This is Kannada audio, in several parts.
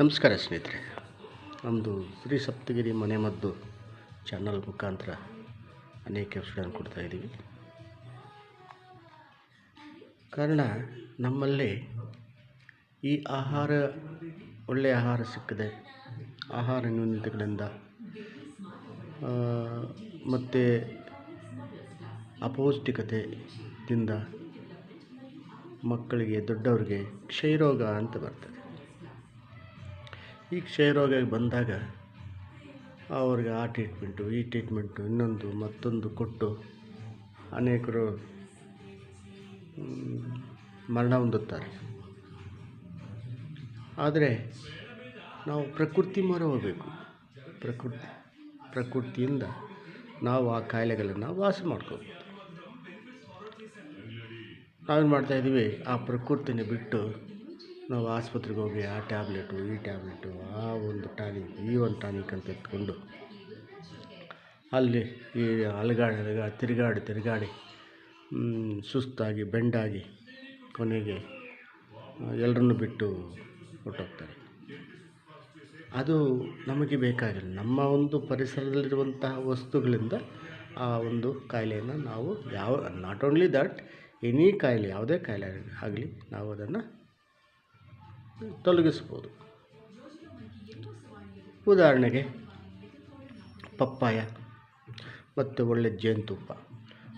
ನಮಸ್ಕಾರ ಸ್ನೇಹಿತರೆ ನಮ್ಮದು ಶ್ರೀ ಸಪ್ತಗಿರಿ ಮನೆಮದ್ದು ಚಾನಲ್ ಮುಖಾಂತರ ಅನೇಕ ಔಷಧಿಗಳನ್ನು ಕೊಡ್ತಾ ಇದ್ದೀವಿ. ಕಾರಣ, ನಮ್ಮಲ್ಲಿ ಈ ಆಹಾರ, ಒಳ್ಳೆಯ ಆಹಾರ ಸಿಕ್ಕಿದೆ. ಆಹಾರ ನ್ಯೂನತೆಗಳಿಂದ ಮತ್ತು ಅಪೌಷ್ಟಿಕತೆಯಿಂದ ಮಕ್ಕಳಿಗೆ, ದೊಡ್ಡವರಿಗೆ ಕ್ಷಯರೋಗ ಅಂತ ಬರ್ತದೆ. ಈ ಕ್ಷಯರೋಗ ಬಂದಾಗ ಅವ್ರಿಗೆ ಆ ಟ್ರೀಟ್ಮೆಂಟು ಈ ಟ್ರೀಟ್ಮೆಂಟು ಇನ್ನೊಂದು ಮತ್ತೊಂದು ಕೊಟ್ಟು ಅನೇಕರು ಮರಣ ಹೊಂದುತ್ತಾರೆ. ಆದರೆ ನಾವು ಪ್ರಕೃತಿ ಮೊರೆ ಹೋಗಬೇಕು. ಪ್ರಕೃತಿ, ಪ್ರಕೃತಿಯಿಂದ ನಾವು ಆ ಕಾಯಿಲೆಗಳನ್ನು ವಾಸಿ ಮಾಡ್ಕೋಬೇಕು. ನಾವೇನು ಮಾಡ್ತಾಯಿದ್ದೀವಿ ಆ ಪ್ರಕೃತಿನ ಬಿಟ್ಟು ನಾವು ಆಸ್ಪತ್ರೆಗೆ ಹೋಗಿ ಆ ಟ್ಯಾಬ್ಲೆಟು, ಈ ಟ್ಯಾಬ್ಲೆಟು, ಆ ಒಂದು ಟಾನಿಕ್, ಈ ಒಂದು ಟಾನಿಕ್ ಅಂತ ಎತ್ಕೊಂಡು ಅಲ್ಲಿ ಈ ಅಲುಗಾಡಿ ಅಲುಗಾಡಿ ತಿರುಗಾಡಿ ತಿರುಗಾಡಿ ಸುಸ್ತಾಗಿ, ಬೆಂಡಾಗಿ ಕೊನೆಗೆ ಎಲ್ಲರನ್ನು ಬಿಟ್ಟು ಹೊರಟೋಗ್ತಾರೆ. ಅದು ನಮಗೆ ಬೇಕಾಗಿಲ್ಲ. ನಮ್ಮ ಒಂದು ಪರಿಸರದಲ್ಲಿರುವಂತಹ ವಸ್ತುಗಳಿಂದ ಆ ಒಂದು ಕಾಯಿಲೆಯನ್ನು ನಾವು ಯಾವ, ನಾಟ್ ಓನ್ಲಿ ದಟ್, ಎನಿ ಕಾಯಿಲೆ, ಯಾವುದೇ ಕಾಯಿಲೆ ಆಗಲಿ, ನಾವು ಅದನ್ನು ತೊಲಗಿಸ್ಬೋದು ಉದಾಹರಣೆಗೆ ಪಪ್ಪಾಯ ಮತ್ತು ಒಳ್ಳೆ ಜೇನುತುಪ್ಪ.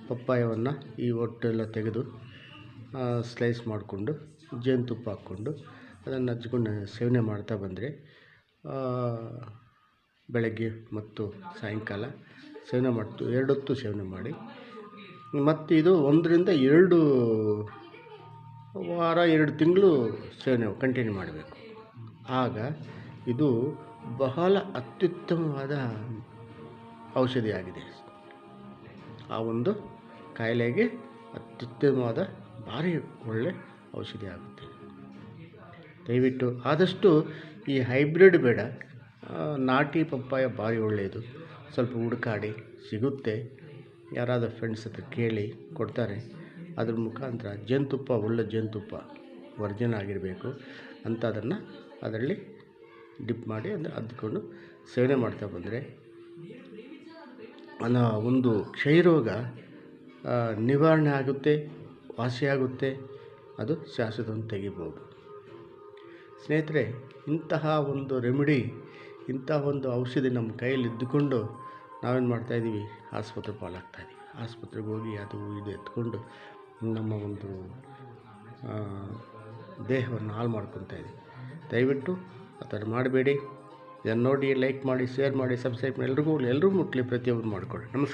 ಪಪ್ಪಾಯವನ್ನು ಈ ಹೊಟ್ಟೆಲ್ಲ ತೆಗೆದು ಸ್ಲೈಸ್ ಮಾಡಿಕೊಂಡು, ಜೇನುತುಪ್ಪ ಹಾಕ್ಕೊಂಡು ಅದನ್ನು ಹಚ್ಕೊಂಡು ಸೇವನೆ ಮಾಡ್ತಾ ಬಂದರೆ ಬೆಳಗ್ಗೆ ಮತ್ತು ಸಾಯಂಕಾಲ ಸೇವನೆ ಮಾಡ್ತು, ಎರಡೊತ್ತು ಸೇವನೆ ಮಾಡಿ, ಮತ್ತು ಇದು ಒಂದರಿಂದ ಎರಡು ವಾರ ಎರಡು ತಿಂಗಳು ಸೇವನೆ ಕಂಟಿನ್ಯೂ ಮಾಡಬೇಕು. ಆಗ ಇದು ಬಹಳ ಅತ್ಯುತ್ತಮವಾದ ಔಷಧಿಯಾಗಿದೆ. ಆ ಒಂದು ಕಾಯಿಲೆಗೆ ಅತ್ಯುತ್ತಮವಾದ ಭಾರಿ ಒಳ್ಳೆ ಔಷಧಿ ಆಗುತ್ತೆ. ದಯವಿಟ್ಟು ಆದಷ್ಟು ಈ ಹೈಬ್ರಿಡ್ ಬೇಡ. ನಾಟಿ ಪಪ್ಪಾಯ ಭಾರಿ ಒಳ್ಳೆಯದು. ಸ್ವಲ್ಪ ಹುಡುಕಾಡಿ ಸಿಗುತ್ತೆ. ಯಾರಾದರೂ ಫ್ರೆಂಡ್ಸ್ ಹತ್ರ ಕೇಳಿ ಕೊಡ್ತಾರೆ. ಅದ್ರ ಮುಖಾಂತರ ಜೇನುತುಪ್ಪ, ಒಳ್ಳೆ ಜೇನುತುಪ್ಪ ವರ್ಜಿನ್ ಆಗಿರಬೇಕು ಅಂತ ಅದನ್ನು ಅದರಲ್ಲಿ ಡಿಪ್ ಮಾಡಿ ಅಂದರೆ ಅದ್ಕೊಂಡು ಸೇವನೆ ಮಾಡ್ತಾ ಬಂದರೆ ಒಂದು ಕ್ಷಯರೋಗ ನಿವಾರಣೆ ಆಗುತ್ತೆ ವಾಸಿಯಾಗುತ್ತೆ ಅದು ಶಾಶ್ವತವನ್ನು ತೆಗಿಬೋದು. ಸ್ನೇಹಿತರೆ, ಇಂತಹ ಒಂದು ರೆಮಿಡಿ ಇಂತಹ ಒಂದು ಔಷಧಿ ನಮ್ಮ ಕೈಯಲ್ಲಿ ಇದ್ದುಕೊಂಡು ನಾವೇನು ಮಾಡ್ತಾಯಿದ್ದೀವಿ ಆಸ್ಪತ್ರೆ ಪಾಲಾಗ್ತಾಯಿದ್ದೀವಿ ಆಸ್ಪತ್ರೆಗೆ ಹೋಗಿ ಅದು ಇದು ಎತ್ಕೊಂಡು ನಮ್ಮ ಒಂದು ದೇಹವನ್ನು ಹಾಳು ಮಾಡ್ಕೊತಾ ಇದೆ. ದಯವಿಟ್ಟು ಆ ಥರ ಮಾಡಬೇಡಿ. ಇದನ್ನು ನೋಡಿ ಲೈಕ್ ಮಾಡಿ ಶೇರ್ ಮಾಡಿ ಸಬ್ಸ್ಕ್ರೈಬ್ ಎಲ್ರಿಗೂ ಎಲ್ಲರೂ ಮುಟ್ಟಲಿ ಪ್ರತಿಯೊಬ್ಬರು ಮಾಡಿಕೊಳ್ಳಿ. ನಮಸ್ಕಾರ.